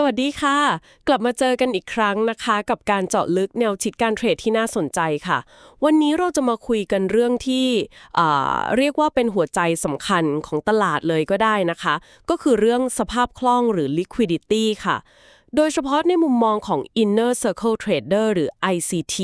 สวัสดีค่ะ กลับมาเจอกันอีกครั้งนะคะ กับการเจาะลึกแนวชิดการเทรดที่น่าสนใจค่ะ วันนี้เราจะมาคุยกันเรื่องที่อ่าเรียกว่าเป็นหัวใจสำคัญของตลาดเลยก็ได้นะคะ ก็คือเรื่องสภาพคล่องหรือ liquidity ค่ะ โดยเฉพาะในมุมมองของ Inner Circle Trader หรือ ICT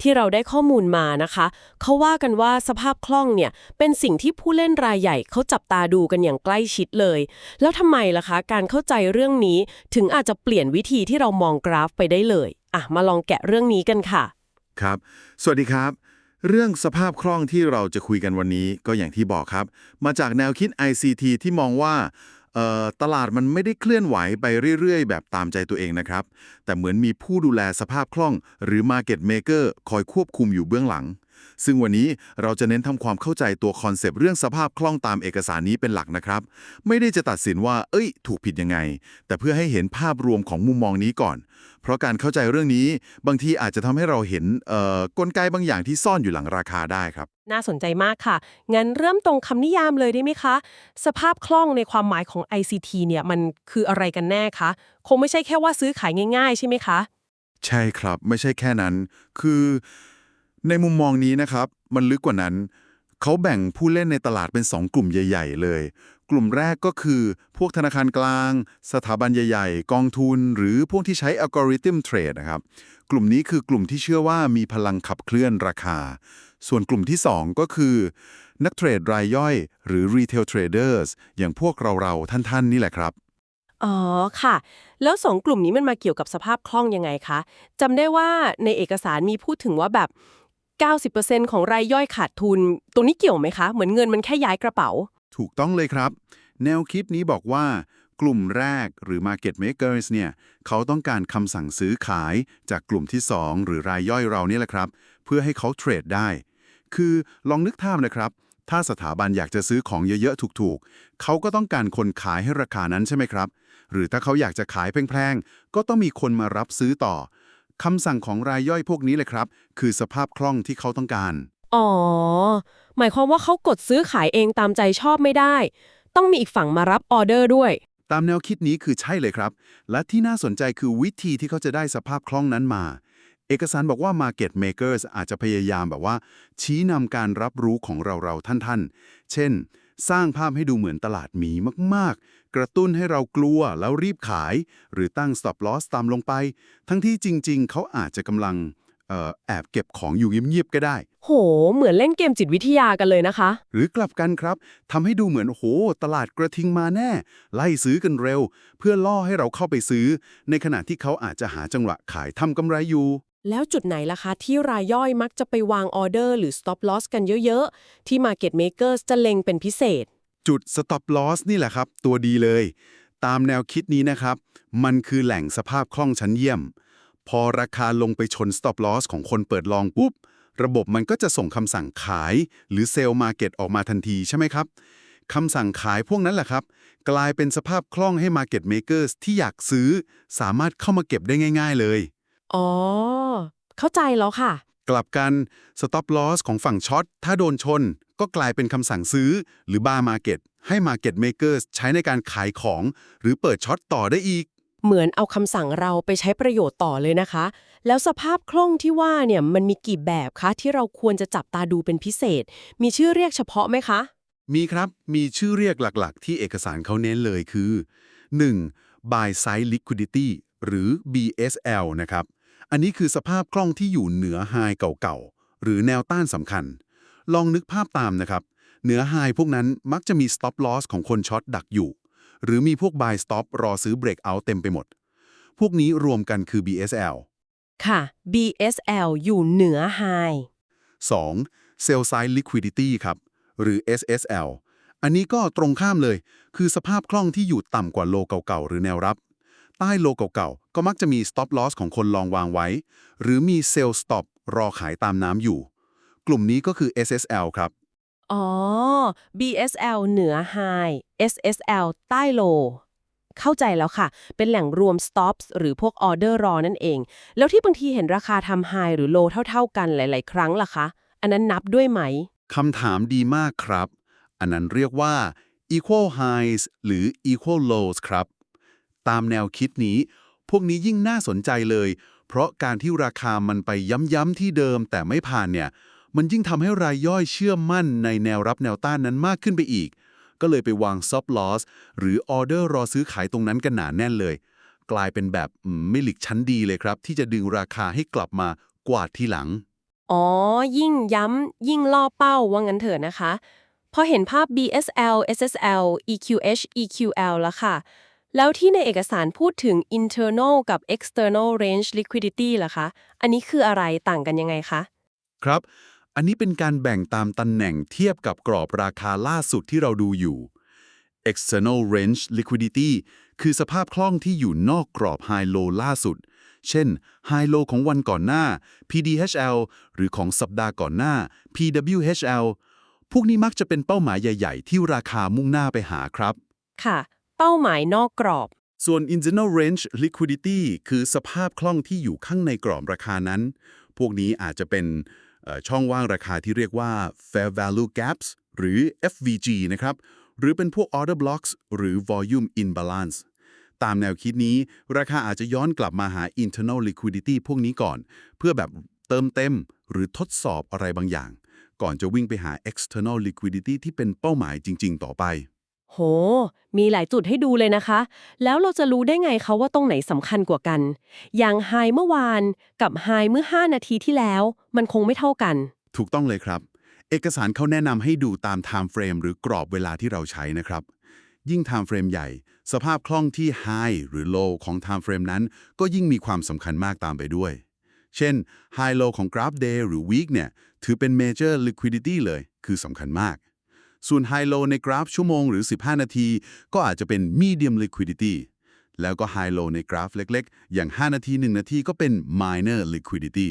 ที่เราได้ข้อมูลมานะคะ เขาว่ากันว่าสภาพคล่องเนี่ย เป็นสิ่งที่ผู้เล่นรายใหญ่เขาจับตาดูกันอย่างใกล้ชิดเลย แล้วทำไมล่ะคะ การเข้าใจเรื่องนี้ถึงอาจจะเปลี่ยนวิธีที่เรามองกราฟไปได้เลย อะ มาลองแกะเรื่องนี้กันค่ะ ครับ สวัสดีครับ เรื่องสภาพคล่องที่เราจะคุยกันวันนี้ก็อย่างที่บอกครับ มาจากแนวคิด ICT ที่มองว่า ตลาดมันไม่ได้เคลื่อนไหวไปเรื่อยๆ แบบตามใจตัวเองนะครับ แต่เหมือนมีผู้ดูแลสภาพคล่อง หรือ Market Maker คอยควบคุมอยู่เบื้องหลัง ซึ่งวันนี้เราจะเน้นทำความเข้าใจตัวคอนเซปต์เรื่องสภาพคล่องตามเอกสารนี้เป็นหลักนะครับ ไม่ได้จะตัดสินว่า เอ้ย ถูกผิดยังไง แต่เพื่อให้เห็นภาพรวมของมุมมองนี้ก่อน เพราะการเข้าใจเรื่องนี้ บางทีอาจจะทำให้เราเห็นเอ่อกลไกบางอย่างที่ซ่อนอยู่หลังราคาได้ครับน่าสนใจมากค่ะ งั้นเริ่มตรงคำนิยามเลยได้ไหมคะ สภาพคล่องในความหมายของ ICT เนี่ยมันคืออะไรกันแน่คะ คงไม่ใช่แค่ว่าซื้อขายง่าย ๆ ใช่ไหมคะ ใช่ครับ ไม่ใช่แค่นั้น คือ ในมุมมองนี้นะครับ มันลึกกว่านั้น เขาแบ่งผู้เล่นในตลาดเป็น 2 กลุ่มใหญ่ ๆ เลย กลุ่มแรกก็คือพวกธนาคารกลาง สถาบันใหญ่ ๆ กองทุน หรือพวกที่ใช้อัลกอริทึมเทรดนะครับ กลุ่มนี้คือกลุ่มที่เชื่อว่ามีพลังขับเคลื่อนราคา ส่วนกลุ่มที่ 2 ก็คือ นักเทรดรายย่อย หรือ retail traders อย่างพวกเราๆท่านๆ นี่แหละครับอ๋อค่ะ แล้วสองกลุ่มนี้มันมาเกี่ยวกับสภาพคล่องยังไงคะจำได้ว่าในเอกสารมีพูดถึงว่าแบบ 90%ของรายย่อยขาดทุน ตรงนี้เกี่ยวไหมคะ เหมือนเงินมันแค่ย้ายกระเป๋า ถูกต้องเลยครับ แนวคิดนี้บอกว่ากลุ่มแรกหรือ Market Makers เนี่ยเขาต้องการคำสั่งซื้อขายจากกลุ่มที่ 2 หรือรายย่อยเรานี่แหละครับ เพื่อให้เขาเทรดได้ คือลองนึกภาพนะครับ ถ้าสถาบันอยากจะซื้อของเยอะ ๆ ถูกๆ เขาก็ต้องการคนขายให้ราคานั้นใช่ไหมครับ หรือถ้าเขาอยากจะขายแพงๆ ก็ต้องมีคนมารับซื้อต่อ คำสั่งของรายย่อยพวกนี้เลยครับ คือสภาพคล่องที่เขาต้องการ อ๋อ หมายความว่าเขากดซื้อขายเองตามใจชอบไม่ได้ ต้องมีอีกฝั่งมารับออเดอร์ด้วย ตามแนวคิดนี้คือใช่เลยครับ และที่น่าสนใจคือวิธีที่เขาจะได้สภาพคล่องนั้นมา เอกสารบอกว่า Market Makers อาจจะพยายามแบบว่า ชี้นำการรับรู้ของเราๆท่านๆ เช่น สร้างภาพให้ดูเหมือนตลาดหมีมากๆ กระตุ้นให้เรากลัวแล้วรีบขาย หรือตั้ง stop loss ตามลงไป ทั้งที่จริง ๆ เขาอาจจะกำลังเอ่อแอบเก็บของอยู่เงียบๆก็ได้ โห เหมือนเล่นเกมจิตวิทยากันเลยนะคะ หรือกลับกันครับทำให้ดูเหมือนโห ตลาดกระทิงมาแน่ ไล่ซื้อกันเร็ว เพื่อล่อให้เราเข้าไปซื้อ ในขณะที่เขาอาจจะหาจังหวะขายทำกำไรอยู่ แล้วจุดไหนล่ะคะที่รายย่อยมักจะไปวางออเดอร์หรือ stop loss กันเยอะ ๆ ที่ market makers จะเล็งเป็นพิเศษ จุด stop loss นี่แหละครับ ตัวดีเลย ตามแนวคิดนี้นะครับ มันคือแหล่งสภาพคล่องชั้นเยี่ยม พอราคาลงไปชน stop loss ของคนเปิดลองปุ๊บ ระบบมันก็จะส่งคำสั่งขาย หรือเซลล์มาเก็ตออกมาทันทีใช่ไหมครับคำสั่งขายพวกนั้นแหละครับ กลายเป็นสภาพคล่องให้ Market Makers ที่อยากซื้อ สามารถเข้ามาเก็บได้ง่าย ๆ เลย อ๋อ เข้าใจแล้วค่ะ กลับกัน stop loss ของฝั่งช็อต ถ้าโดนชน ก็กลายเป็นคำสั่งซื้อ หรือ bar market ให้ market makers ใช้ในการขายของ หรือเปิดช็อตต่อได้อีก เหมือนเอาคำสั่งเราไปใช้ประโยชน์ต่อเลยนะคะ แล้วสภาพคล่องที่ว่าเนี่ยมันมีกี่แบบคะ ที่เราควรจะจับตาดูเป็นพิเศษ มีชื่อเรียกเฉพาะไหมคะ มีครับ มีชื่อเรียกหลักๆ ที่เอกสารเขาเน้นเลยคือ 1. buy side liquidity หรือ BSL นะครับ อันนี้คือสภาพคล่องที่อยู่เหนือไฮเก่าๆ หรือแนวต้านสำคัญ ลองนึกภาพตามนะครับ เหนือไฮพวกนั้นมักจะมี stop loss ของคนช็อตดักอยู่ หรือมีพวก buy stop รอซื้อ break out เต็มไปหมด พวกนี้รวมกันคือ BSL ค่ะ BSL อยู่เหนือ high 2. sell side liquidity ครับ หรือ SSL อันนี้ก็ตรงข้ามเลย คือสภาพคล่องที่อยู่ต่ำกว่าโลเก่าๆ หรือแนวรับ ใต้โลเก่าๆ ก็มักจะมี stop loss ของคนลองวางไว้ หรือมี sell stop รอขายตามน้ำอยู่ กลุ่มนี้ก็คือ SSL ครับ อ๋อ BSL เหนือ high SSL ใต้โลเข้าใจแล้วค่ะ เป็นแหล่งรวม stops หรือพวกออเดอร์รอนั่นเอง แล้วที่บางทีเห็นราคาทำ high หรือ low เท่าๆกันหลาย ๆ ครั้งล่ะคะ อันนั้นนับด้วยไหม คำถามดีมากครับ อันนั้นเรียกว่า equal highs หรือ equal lows ครับ ตามแนวคิดนี้ พวกนี้ยิ่งน่าสนใจเลย เพราะการที่ราคามันไปย้ำๆที่เดิมแต่ไม่ผ่านเนี่ย มันยิ่งทำให้รายย่อยเชื่อมั่นในแนวรับแนวต้านนั้นมากขึ้นไปอีก ก็เลยไปวาง stop loss หรือออเดอร์รอซื้อขายตรงนั้นกันหนาแน่นเลย กลายเป็นแบบไม่หลีกชั้นดีเลยครับ ที่จะดึงราคาให้กลับมากวาดที่หลัง อ๋อ ยิ่งย้ำ ยิ่งล่อเป้าว่างั้นเถอะนะคะ พอเห็นภาพ BSL SSL EQH EQL แล้วค่ะ แล้วที่ในเอกสารพูดถึง internal กับ external range liquidity ล่ะคะ อันนี้คืออะไรต่างกันยังไงคะ ครับ อันนี้เป็นการแบ่งตามตำแหน่งเทียบกับกรอบราคาล่าสุดที่เราดูอยู่ external range liquidity คือสภาพคล่องที่อยู่นอกกรอบ high low ล่าสุด เช่น high low ของวันก่อนหน้า PDHL หรือของสัปดาห์ก่อนหน้า PWHL พวกนี้มักจะเป็นเป้าหมายใหญ่ ๆ ที่ราคามุ่งหน้าไปหาครับ ค่ะ เป้าหมายนอกกรอบ ส่วน internal range liquidity คือสภาพคล่องที่อยู่ข้างในกรอบราคานั้น พวกนี้อาจจะเป็นช่องว่างราคาที่เรียกว่า fair value gaps หรือ FVG นะครับ หรือเป็นพวก order blocks หรือ volume imbalance ตามแนวคิดนี้ ราคาอาจจะย้อนกลับมาหา internal liquidity พวกนี้ก่อน เพื่อแบบเติมเต็มหรือทดสอบอะไรบางอย่าง ก่อนจะวิ่งไปหา external liquidity ที่เป็นเป้าหมายจริง ๆ ต่อไป โห มีหลายจุดให้ดูเลยนะคะ แล้วเราจะรู้ได้ไงคะว่าตรงไหนสำคัญกว่ากัน อย่างไฮเมื่อวานกับไฮเมื่อ 5 นาทีที่แล้ว มันคงไม่เท่ากัน ถูกต้องเลยครับ เอกสารเขาแนะนำให้ดูตาม time frame หรือกรอบเวลาที่เราใช้นะครับ ยิ่ง time frame ใหญ่ สภาพคล่องที่ high หรือ low ของ time frame นั้น ก็ยิ่งมีความสำคัญมากตามไปด้วย เช่น high low ของ graph day หรือ week เนี่ย ถือเป็น major liquidity เลย คือสำคัญมาก ส่วน high low ในกราฟชั่วโมงหรือ 15 นาที ก็อาจจะเป็น medium liquidity แล้วก็ high low ในกราฟเล็กๆ อย่าง 5 นาที 1 นาทีก็เป็น minor liquidity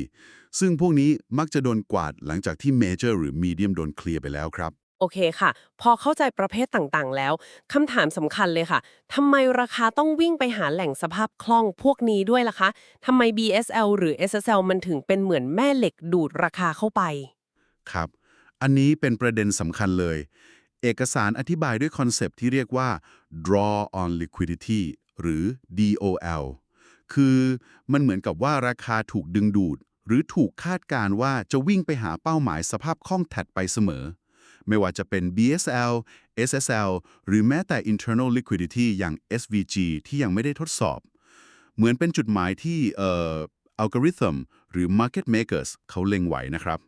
ซึ่งพวกนี้มักจะโดนกวาดหลังจากที่ major หรือ medium โดนเคลียร์ไปแล้วครับ โอเคค่ะ พอเข้าใจประเภทต่างๆ แล้วคำถามสำคัญเลยค่ะทำไมราคาต้องวิ่งไปหาแหล่งสภาพคล่องพวกนี้ด้วยล่ะคะทำไม BSL หรือ SSL มันถึงเป็นเหมือนแม่เหล็กดูดราคาเข้าไป ครับ อันนี้เป็นประเด็นสำคัญเลย เอกสารอธิบายด้วยคอนเซปที่เรียกว่า draw on liquidity หรือ DOL คือมันเหมือนกับว่าราคาถูกดึงดูด หรือถูกคาดการณ์ว่าจะวิ่งไปหาเป้าหมายสภาพคล่องถัดไปเสมอ ไม่ว่าจะเป็น BSL SSL หรือแม้แต่ internal liquidity อย่าง SVG ที่ยังไม่ได้ทดสอบ เหมือนเป็นจุดหมายที่เอ่ออัลกอริทึมหรือ market makers เขาเล็งไหวนะครับ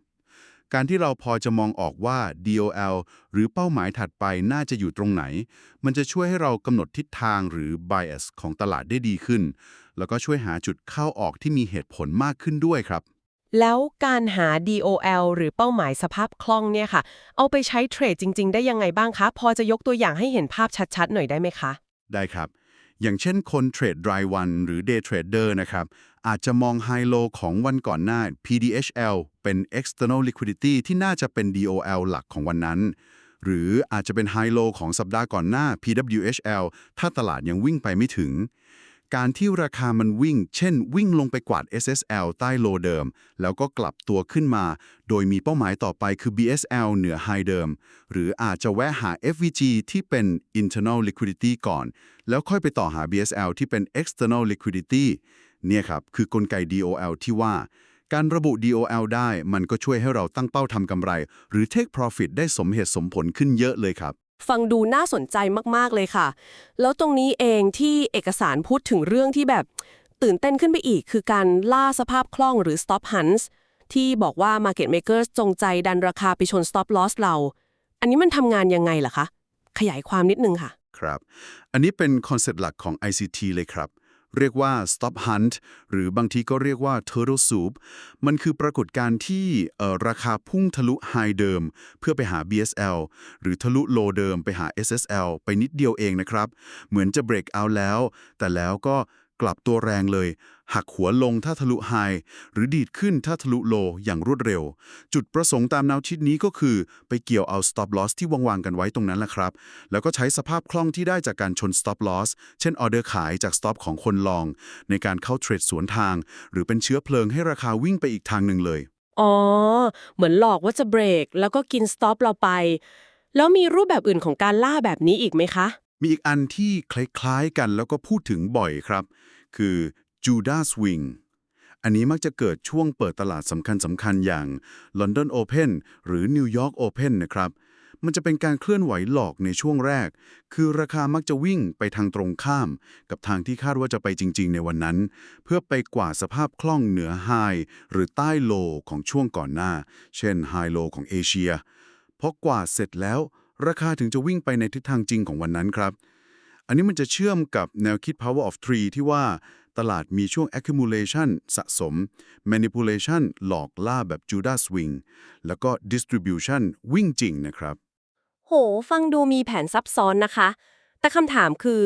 การที่เราพอจะมองออกว่า DOL หรือเป้าหมายถัดไปน่าจะอยู่ตรงไหน มันจะช่วยให้เรากำหนดทิศทางหรือ bias ของตลาดได้ดีขึ้น แล้วก็ช่วยหาจุดเข้าออกที่มีเหตุผลมากขึ้นด้วยครับ แล้วการหา DOL หรือเป้าหมายสภาพคล่องเนี่ยค่ะ เอาไปใช้เทรดจริง ๆ ได้ยังไงบ้างคะ พอจะยกตัวอย่างให้เห็นภาพชัดๆ หน่อยได้ไหมคะ ได้ครับ อย่างเช่นคนเทรดรายวันหรือ day trader นะครับ อาจจะมองไฮโลของวันก่อนหน้า PDHL เป็น external liquidity ที่น่าจะเป็น DOL หลักของวันนั้น หรืออาจจะเป็นไฮโลของสัปดาห์ก่อนหน้า PWHL ถ้าตลาดยังวิ่งไปไม่ถึง การที่ราคามันวิ่ง เช่น วิ่งลงไปกวาด SSL ใต้โลเดิม แล้วก็กลับตัวขึ้นมา โดยมีเป้าหมายต่อไปคือ BSL เหนือ High เดิม หรืออาจจะแวะหา FVG ที่เป็น internal liquidity ก่อน แล้วค่อยไปต่อหา BSL ที่เป็น external liquidity เนี่ยครับ คือกลไก DOL ที่ว่า การระบุ DOL ได้มันก็ช่วยให้เราตั้งเป้าทำกำไร หรือ take profit ได้สมเหตุสมผลขึ้นเยอะเลยครับ ฟังดูน่าสนใจมากๆเลยค่ะ แล้วตรงนี้เองที่เอกสารพูดถึงเรื่องที่แบบตื่นเต้นขึ้นไปอีก คือการล่าสภาพคล่องหรือ stop hunts ที่บอกว่า market makers จงใจดันราคาไปชน stop loss เรา อันนี้มันทำงานยังไงล่ะคะ ขยายความนิดนึงค่ะ ครับ อันนี้เป็นคอนเซ็ปต์หลักของ ICT เลยครับ เรียกว่า stop hunt หรือบางทีก็เรียกว่า turtle soup มันคือปรากฏการณ์ที่ราคาพุ่งทะลุ high เดิม เพื่อไปหา BSL หรือทะลุ low เดิมไปหา SSL ไปนิดเดียวเองนะครับ เหมือนจะ break out แล้ว แต่แล้วก็ กลับตัวแรงเลย หักหัวลงถ้าทะลุ high หรือดีดขึ้นถ้าทะลุ low อย่างรวดเร็ว จุดประสงค์ตามแนวคิดนี้ก็คือ ไปเกี่ยวเอา stop loss ที่วางๆกันไว้ตรงนั้นแหละครับ แล้วก็ใช้สภาพคล่องที่ได้จากการชน stop loss เช่นออเดอร์ขายจาก stop ของคนลอง ในการเข้าเทรดสวนทาง หรือเป็นเชื้อเพลิงให้ราคาวิ่งไปอีกทางหนึ่งเลย อ๋อ เหมือนหลอกว่าจะเบรกแล้วก็กิน stop เราไป แล้วมีรูปแบบอื่นของการล่าแบบนี้อีกไหมคะ มีอีกอันที่คล้ายๆกันแล้วก็พูดถึงบ่อยครับ คือ Judas Wing อันนี้มักจะเกิดช่วงเปิดตลาดสำคัญสำคัญๆอย่าง London Open หรือ New York Open นะครับ มันจะเป็นการเคลื่อนไหวหลอกในช่วงแรก คือราคามักจะวิ่งไปทางตรงข้าม กับทางที่คาดว่าจะไปจริง ๆ ในวันนั้น เพื่อไปกว่าสภาพคล่องเหนือไฮหรือใต้โลของช่วงก่อนหน้า เช่นไฮโลของเอเชียพอกว่าเสร็จแล้ว ราคาถึงจะวิ่งไปในทิศทางจริงของวันนั้นครับ อันนี้มันจะเชื่อมกับแนวคิด power of three ที่ว่าตลาดมีช่วง accumulation สะสม manipulation หลอกล่าแบบ Judas swing แล้วก็ distribution วิ่งจริงนะครับ โห ฟังดูมีแผนซับซ้อนนะคะ แต่คำถามคือ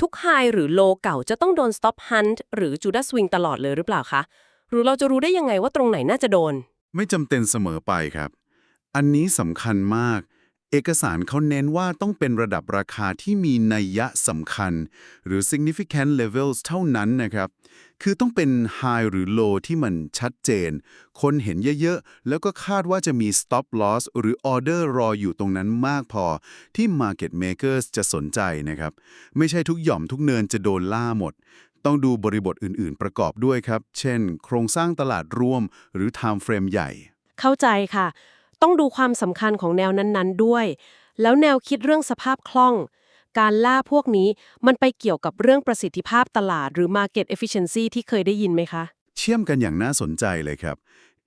ทุกไฮหรือโลเก่าจะต้องโดน stop hunt หรือ Judas swing ตลอดเลยหรือเปล่าคะ หรือเราจะรู้ได้ยังไงว่าตรงไหนน่าจะโดน ไม่จำเป็นเสมอไปครับ อันนี้สำคัญมาก เอกสารเขาเน้นว่าต้องเป็นระดับราคาที่มีนัยยะสำคัญ หรือ significant levels เท่านั้นนะครับ คือต้องเป็น high หรือ low ที่มันชัดเจน คนเห็นเยอะๆ แล้วก็คาดว่าจะมี stop loss หรือ order รออยู่ตรงนั้นมากพอ ที่ market makers จะสนใจนะครับ ไม่ใช่ทุกหย่อมทุกเนินจะโดนล่าหมด ต้องดูบริบทอื่นๆ ประกอบด้วยครับ เช่น โครงสร้างตลาดร่วม หรือ time frame ใหญ่ เข้าใจค่ะ ต้องดูความสำคัญของแนวนั้นๆด้วย แล้วแนวคิดเรื่องสภาพคล่อง การล่าพวกนี้มันไปเกี่ยวกับเรื่องประสิทธิภาพตลาดหรือ market efficiency ที่เคยได้ยินไหมคะ เชื่อมกันอย่างน่าสนใจเลยครับ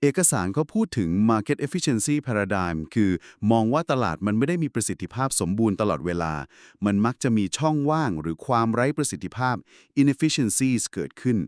เอกสารเขาพูดถึง market efficiency paradigm คือมองว่าตลาดมันไม่ได้มีประสิทธิภาพสมบูรณ์ตลอดเวลา มันมักจะมีช่องว่างหรือความไร้ประสิทธิภาพ inefficiencies เกิดขึ้น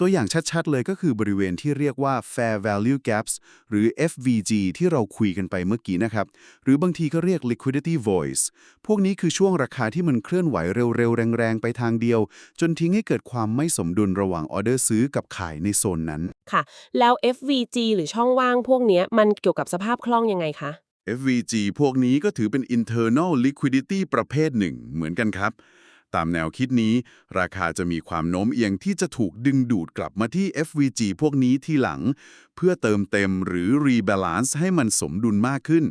ตัวอย่างชัดๆ เลยก็คือบริเวณที่เรียกว่า fair value gaps หรือ FVG ที่เราคุยกันไปเมื่อกี้นะครับ หรือบางทีก็เรียก liquidity voice พวกนี้คือช่วงราคาที่มันเคลื่อนไหวเร็วๆ แรงๆ ไปทางเดียว จนทิ้งให้เกิดความไม่สมดุลระหว่างออเดอร์ซื้อกับขายในโซนนั้น ค่ะ แล้ว FVG หรือช่องว่างพวกเนี้ยมันเกี่ยวกับสภาพคล่องยังไงคะ FVG พวกนี้ก็ถือเป็น internal liquidity ประเภทหนึ่ง เหมือนกันครับ ตามแนวคิดนี้ ราคาจะมีความโน้มเอียงที่จะถูกดึงดูดกลับมาที่ FVG พวกนี้ที่หลัง เพื่อเติมเต็มหรือ rebalance ให้มันสมดุลมากขึ้น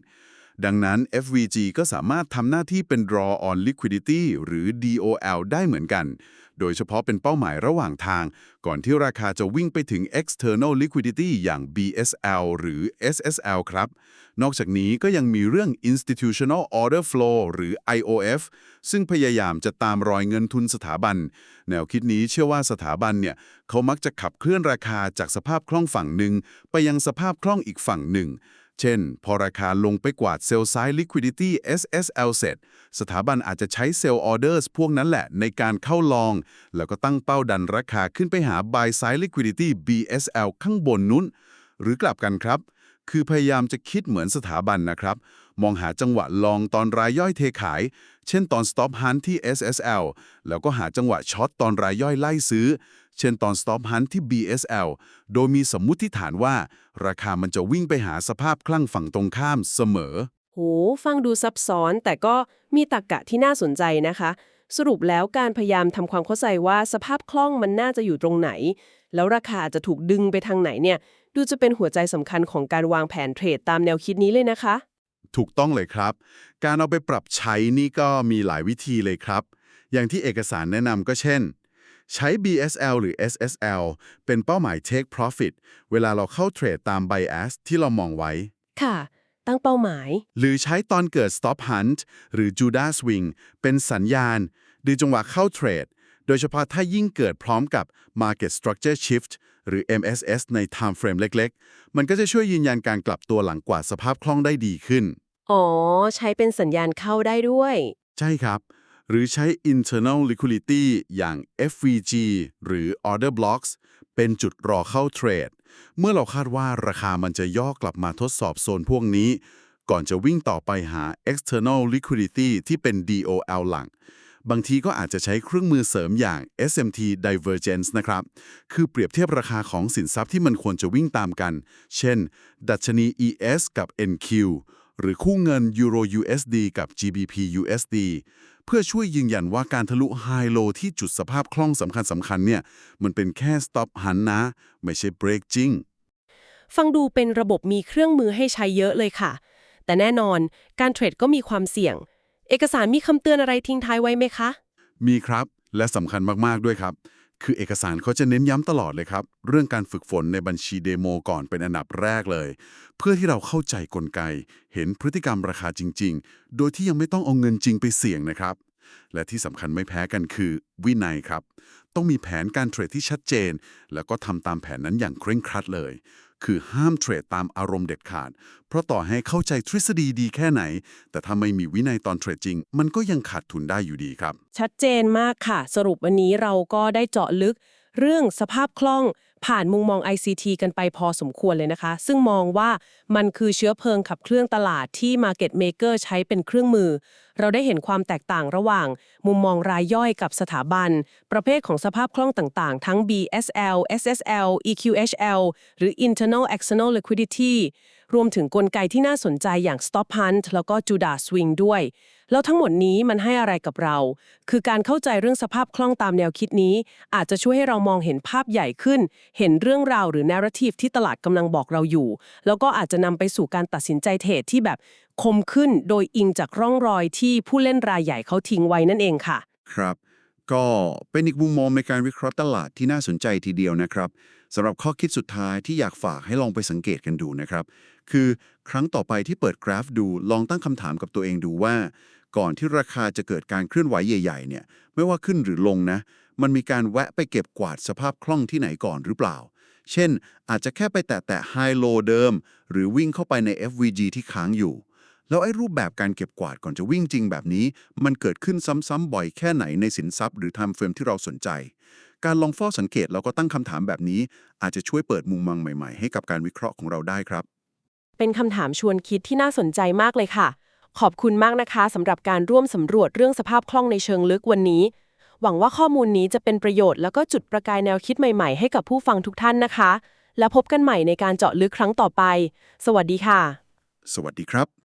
ดังนั้น FVG ก็สามารถทำหน้าที่เป็น draw on liquidity หรือ DOL ได้เหมือนกัน โดยเฉพาะเป็นเป้าหมายระหว่างทาง ก่อนที่ราคาจะวิ่งไปถึง external liquidity อย่าง BSL หรือ SSL ครับ นอกจากนี้ก็ยังมีเรื่อง institutional order flow หรือ IOF ซึ่งพยายามจะตามรอยเงินทุนสถาบัน แนวคิดนี้เชื่อว่าสถาบันเนี่ย เขามักจะขับเคลื่อนราคาจากสภาพคล่องฝั่งหนึ่งไปยังสภาพคล่องอีกฝั่งหนึ่ง เช่น พอราคาลงไปกวาดเซลล์ไซด์ liquidity SSL เสร็จ สถาบันอาจจะใช้เซลล์ออเดอร์สพวกนั้นแหละในการเข้าลอง แล้วก็ตั้งเป้าดันราคาขึ้นไปหา buy side liquidity BSL ข้างบนนู้น หรือกลับกันครับ คือพยายามจะคิดเหมือนสถาบันนะครับ มองหาจังหวะลองตอนรายย่อยเทขาย เช่นตอน stop hunt ที่ SSL แล้วก็หาจังหวะช็อตตอนรายย่อยไล่ซื้อ เช่นตอน stop hunt ที่ BSL โดยมีสมมุติฐานว่า ราคามันจะวิ่งไปหาสภาพคลั่งฝั่งตรงข้ามเสมอ โห ฟังดูซับซ้อนแต่ก็มีตรรกะที่น่าสนใจนะคะ สรุปแล้วการพยายามทำความเข้าใจว่าสภาพคล่องมันน่าจะอยู่ตรงไหน แล้วราคาจะถูกดึงไปทางไหนเนี่ย ดูจะเป็นหัวใจสำคัญของการวางแผนเทรดตามแนวคิดนี้เลยนะคะ ถูกต้องเลยครับ การเอาไปปรับใช้นี่ก็มีหลายวิธีเลยครับ อย่างที่เอกสารแนะนำก็เช่น ใช้ BSL หรือ SSL เป็นเป้าหมาย take profit เวลาเราเข้าเทรดตาม bias ที่เรามองไว้ ค่ะ ตั้งเป้าหมาย หรือใช้ตอนเกิด stop hunt หรือ Judas swing เป็นสัญญาณ ดูจังหวะเข้าเทรด โดยเฉพาะถ้ายิ่งเกิดพร้อมกับ market structure shift หรือ MSS ใน time frame เล็ก ๆ มันก็จะช่วยยืนยันการกลับตัวหลังกว่าสภาพคล่องได้ดีขึ้น อ๋อ ใช้เป็นสัญญาณเข้าได้ด้วย ใช่ครับ หรือใช้ internal liquidity อย่าง FVG หรือ order blocks เป็นจุดรอเข้าเทรด เมื่อเราคาดว่าราคามันจะย่อกลับมาทดสอบโซนพวกนี้ ก่อนจะวิ่งต่อไปหา external liquidity ที่เป็น DOL หลัง บางทีก็อาจจะใช้เครื่องมือเสริมอย่าง SMT divergence นะครับ คือเปรียบเทียบราคาของสินทรัพย์ที่มันควรจะวิ่งตามกัน เช่น ดัชนี ES กับ NQ หรือคู่เงิน Euro USD กับ GBP USD เพื่อช่วยยืนยันว่าการทะลุไฮโลที่จุดสภาพคล่องสำคัญสำคัญๆเนี่ย มันเป็นแค่ stop หันนะ ไม่ใช่ break จริง ฟังดูเป็นระบบมีเครื่องมือให้ใช้เยอะเลยค่ะ แต่แน่นอนการเทรดก็มีความเสี่ยง เอกสารมีคำเตือนอะไรทิ้งท้ายไว้ไหมคะ มีครับ และสำคัญมาก ๆ ด้วยครับ คือเอกสารเขาจะเน้นย้ำตลอดเลยครับ เรื่องการฝึกฝนในบัญชีเดโมก่อนเป็นอันดับแรกเลย เพื่อที่เราเข้าใจกลไก เห็นพฤติกรรมราคาจริง ๆ โดยที่ยังไม่ต้องเอาเงินจริงไปเสี่ยงนะครับ และที่สำคัญไม่แพ้กันคือ วินัยครับ ต้องมีแผนการเทรดที่ชัดเจน แล้วก็ทำตามแผนนั้นอย่างเคร่งครัดเลย คือห้ามเทรดตามอารมณ์เด็ดขาด เพราะต่อให้เข้าใจทฤษฎีดีแค่ไหน แต่ถ้าไม่มีวินัยตอนเทรดจริง มันก็ยังขาดทุนได้อยู่ดีครับ ชัดเจนมากค่ะ สรุปวันนี้เราก็ได้เจาะลึก เรื่องสภาพคล่อง ผ่านมุมมอง ICT กันไปพอสมควรเลยนะคะ ซึ่งมองว่ามันคือเชื้อเพลิงขับเคลื่องตลาดที่ Market Maker ใช้เป็นเครื่องมือ เราได้เห็นความแตกต่างระหว่าง มุมมองรายย่อยกับสถาบัน ประเภทของสภาพคล่องต่างๆ ทั้ง BSL SSL EQHL หรือ Internal External Liquidity รวมถึงกลไกที่น่าสนใจอย่าง Stop Hunt แล้วก็ Judas Swing ด้วย แล้วทั้งหมดนี้มันให้อะไรกับเรา คือการเข้าใจเรื่องสภาพคล่องตามแนวคิดนี้ อาจจะช่วยให้เรามองเห็นภาพใหญ่ขึ้น เห็นเรื่องราวหรือ narrative ที่ตลาดกำลังบอกเราอยู่ แล้วก็อาจจะนำไปสู่การตัดสินใจเทรดที่แบบคมขึ้นโดยอิงจากร่องรอยที่ผู้เล่นรายใหญ่เขาทิ้งไว้นั่นเองค่ะ ครับ ก็เป็นอีกมุมมองในการวิเคราะห์ตลาดที่น่าสนใจทีเดียวนะครับ สำหรับข้อคิดสุดท้ายที่อยากฝากให้ลองไปสังเกตกันดูนะครับ คือครั้งต่อไปที่เปิดกราฟดูลองตั้งคำถามกับตัวเองดูว่า ก่อนที่ราคาจะเกิดการเคลื่อนไหวใหญ่ๆเนี่ยไม่ว่าขึ้นหรือลงนะ มันมีการแวะไปเก็บกวาดสภาพคล่องที่ไหนก่อนหรือเปล่า เช่น อาจจะแค่ไปแตะแตะไฮโลเดิม หรือวิ่งเข้าไปใน FVG ที่ค้างอยู่ แล้วไอ้รูปแบบการเก็บกวาดก่อนจะวิ่งจริงแบบนี้ มันเกิดขึ้นซ้ำๆบ่อยแค่ไหนในสินทรัพย์ หรือ time frame ที่เราสนใจ การลองเฝ้าสังเกตแล้วก็ตั้งคำถามแบบนี้ อาจจะช่วยเปิดมุมมองใหม่ๆ ให้กับการวิเคราะห์ของเราได้ครับ เป็นคำถามชวนคิดที่น่าสนใจมากเลยค่ะ ขอบคุณมากนะคะสำหรับการร่วมสำรวจเรื่องสภาพคล่องในเชิงลึกวันนี้ หวังว่าข้อมูลนี้จะเป็นประโยชน์แล้วก็จุดประกายแนวคิดใหม่ๆ ให้กับผู้ฟังทุกท่านนะคะ แล้วพบกันใหม่ในการเจาะลึกครั้งต่อไป สวัสดีค่ะ สวัสดีครับ